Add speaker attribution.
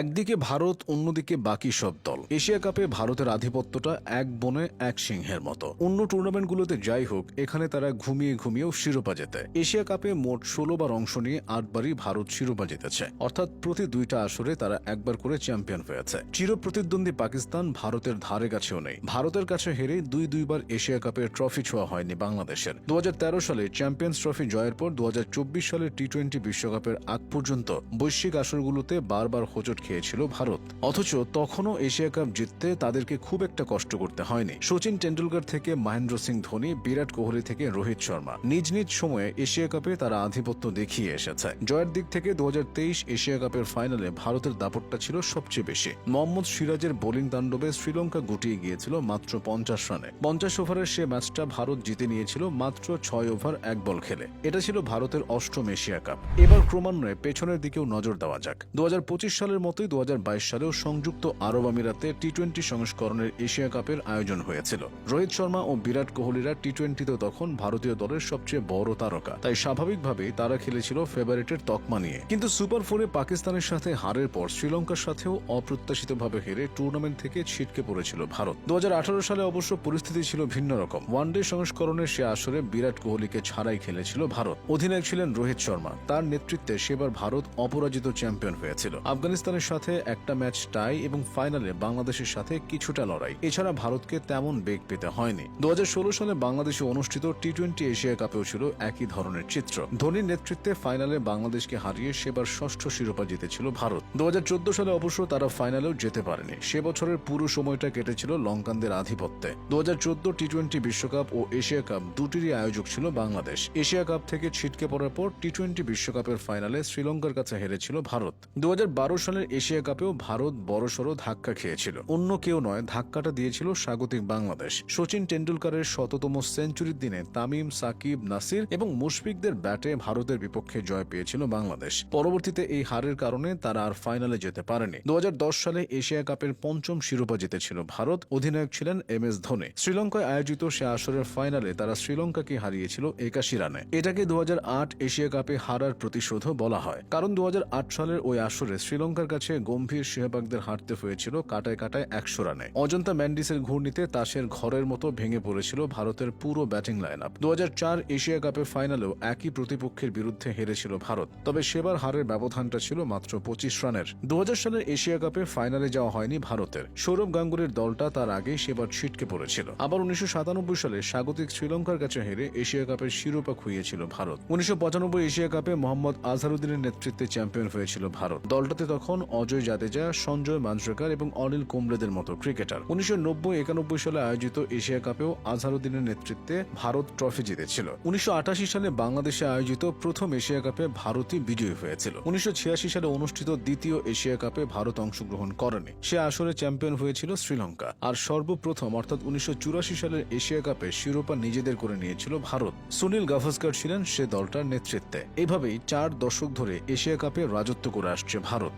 Speaker 1: একদিকে ভারত, অন্যদিকে বাকি সব দল। এশিয়া কাপে ভারতের আধিপত্যটা এক বনে, এক সিংহের মতো। অন্য টুর্নামেন্টগুলোতে যাই হোক, এখানে তারা ঘুমিয়ে ঘুমিয়েও শিরোপা জেতে। এশিয়া কাপে মোট ষোলো বার অংশ নিয়ে আটবারই ভারত শিরোপা জিতেছে। অর্থাৎ প্রতি দুইটা আসরে তারা একবার করে চ্যাম্পিয়ন হয়েছে। চির প্রতিদ্বন্দ্বী পাকিস্তান ভারতের ধারে কাছেও নেই। ভারতের কাছে হেরে দুই দুইবার এশিয়া কাপের ট্রফি ছোঁয়া হয়নি বাংলাদেশের। দু হাজার তেরো সালে চ্যাম্পিয়ন্স ট্রফি জয়ের পর চব্বিশ সালের টি টোয়েন্টি বিশ্বকাপের আগ পর্যন্ত বৈশ্বিক আসরগুলোতে বারবার হোঁচট খেয়েছিল ভারত। অথচ তখনও এশিয়া কাপ জিততে তাদেরকে খুব একটা কষ্ট করতে হয়নি। সচিন টেন্ডুলকার থেকে মহেন্দ্র সিং ধোনি, বিরাট কোহলি থেকে রোহিত শর্মা। নিজ নিজ সময়ে এশিয়া কাপে তারা আধিপত্য দেখিয়ে এসেছে। জয়ের দিক থেকে দু এশিয়া কাপের ফাইনালে ভারতের দাপটটা ছিল সবচেয়ে বেশি। মোহাম্মদ সিরাজের বোলিং তাণ্ডবে শ্রীলঙ্কা গুটিয়ে গিয়েছিল মাত্র পঞ্চাশ রানে। পঞ্চাশ ওভারের সে ম্যাচটা ভারত জিতে নিয়েছিল মাত্র ছয় ওভার এক বল খেলে। এটা ছিল ভারতের অষ্টম এশিয়া কাপ। এবার ক্রমান্বয়ে পেছনের দিকেও নজর দেওয়া যাক। দু হাজার পঁচিশ সালের মতোই দু সালেও সংযুক্ত আরব আমিরাতে টি টোয়েন্টি সংস্করণের এশিয়া কাপের আয়োজন হয়েছিল। রোহিত শর্মা ও বিরাট কোহলিরা টি টোয়েন্টিতে তখন ভারতীয় দলের সবচেয়ে বড় তারকা। তাই স্বাভাবিকভাবেই তারা খেলেছিল ফেভারিটের তকমা নিয়ে। কিন্তু সুপার ফোরে পাকিস্তানের সাথে হারের পর শ্রীলঙ্কার সাথেও অপ্রত্যাশিতভাবে হেরে টুর্নামেন্ট থেকে ছিটকে পড়েছিল ভারত। দু হাজার আঠারো সালে অবশ্য পরিস্থিতি ছিল ভিন্ন রকম। ওয়ানডে সংস্করণের সে আসরে বিরাট কোহলিকে ছাড়াই খেলেছিল ভারত। অধিনায়ক ছিলেন রোহিত শর্মা। তার নেতৃত্বে সেবার ভারত অপরাজিত চ্যাম্পিয়ন হয়েছিল। আফগানিস্তানের সাথে একটা ম্যাচ টাই এবং ফাইনালে বাংলাদেশের সাথে কিছুটা লড়াই। এছাড়া ভারতকে তেমন বেগ পেতে হয়নি। দুহাজার ষোলো সালে বাংলাদেশে অনুষ্ঠিত টি টোয়েন্টি এশিয়া কাপেও ছিল একই ধরনের চিত্র। ধোনির নেতৃত্বে ফাইনালে বাংলাদেশকে হারিয়ে সেবার ষষ্ঠ শিরোপা জিতেছিল ভারত। দুহাজার চোদ্দ সালে অবশ্য তারা ফাইনালেও যেতে পারেনি। সে বছরের পুরো সময়টা কেটেছিল লঙ্কানদের আধিপত্যে। দু টি টোয়েন্টি বিশ্বকাপ ও এশিয়া কাপ দুটিরই আয়োজক ছিল বাংলাদেশ। এশিয়া কাপ থেকে ছিটকে পড়ার পর টি টোয়েন্টি বিশ্বকাপের ফাইনালে শ্রীলঙ্কার কাছে হেরেছিল ভারত। দু হাজার বারো সালের এশিয়া কাপেও ভারত বড়সড় ধাক্কা খেয়েছিল। অন্য কেউ নয়, ধাক্কাটা দিয়েছিল স্বাগতিক বাংলাদেশ। সচিন টেন্ডুলকারের শততম সেঞ্চুরির দিনে তামিম, সাকিব, নাসির এবং মুশফিকদের ব্যাটে ভারতের বিপক্ষে জয় পেয়েছিল বাংলাদেশ। পরবর্তীতে এই হারের কারণে তারা আর ফাইনালে যেতে পারেনি। দু সালে এশিয়া কাপের পঞ্চম শিরোপা জিতেছিল ভারত। অধিনায়ক ছিলেন এম এস ধোনি। শ্রীলঙ্কায় আয়োজিত সে আসরের ফাইনালে তারা শ্রীলঙ্কাকে হারিয়েছিল একাশি রানে। এটাকে দু হাজার আট এশিয়া কাপে হারার প্রতিশোধও বলা হয়। কারণ দু হাজার আট সালের ওই আসরে শ্রীলঙ্কার কাছে গম্ভীর শেহবাগদের হারতে হয়েছিল কাটায় কাটায় একশো রানে। অজন্তা ম্যান্ডিসের ঘূর্ণিতে তাসের ঘরের মতো ভেঙে পড়েছিল ভারতের পুরো ব্যাটিং লাইন আপ দু এশিয়া কাপের ফাইনালেও একই প্রতিপক্ষের বিরুদ্ধে হেরেছিল ভারত। তবে সেবার হারের ব্যবধানটা ছিল মাত্র পঁচিশ রানের। দু সালের এশিয়া কাপে ফাইনালে যাওয়া হয়নি ভারতের। সৌরভ গাঙ্গুলির দলটা তার আগে সেবার ছিটকে পড়েছিল। আবার উনিশশো সাতানব্বই সালে স্বাগতিক শ্রীলঙ্কার কাছে হেরে এশিয়া কাপের শিরোপা খুইয়েছিল ভারত। উনিশশো পঁচানব্বই এশিয়া কাপে মোহাম্মদ আজহারুদ্দিনের নেতৃত্বে চ্যাম্পিয়ন হয়েছিল ভারত। দলটাতে তখন অজয় জাদেজা, সঞ্জয় মানসরেকার এবং অনিল কুম্বলেদের মতো ক্রিকেটার। উনিশশো নব্বই একানব্বই সালে আয়োজিত এশিয়া কাপেও আজহারুদ্দিনের নেতৃত্বে ভারত ট্রফি জিতেছিল। উনিশশো আটাশি সালে বাংলাদেশে আয়োজিত প্রথম এশিয়া কাপে ভারতই বিজয়ী হয়েছিল। উনিশশো ছিয়াশি সালে অনুষ্ঠিত দ্বিতীয় এশিয়া কাপে ভারত অংশগ্রহণ করেনি। সে আসরে চ্যাম্পিয়ন হয়েছিল শ্রীলঙ্কা। আর সর্বপ্রথম, অর্থাৎ উনিশশো চুরাশি সালের এশিয়া কাপে শিরোপা নিজেদের করে নিয়েছিল ভারত। সুনীল গাভাস্কার ছিলেন সে দলটার নেতৃত্বে। এভাবেই চার দশক ধরে এশিয়া কাপে রাজত্ব করে আসছে ভারত।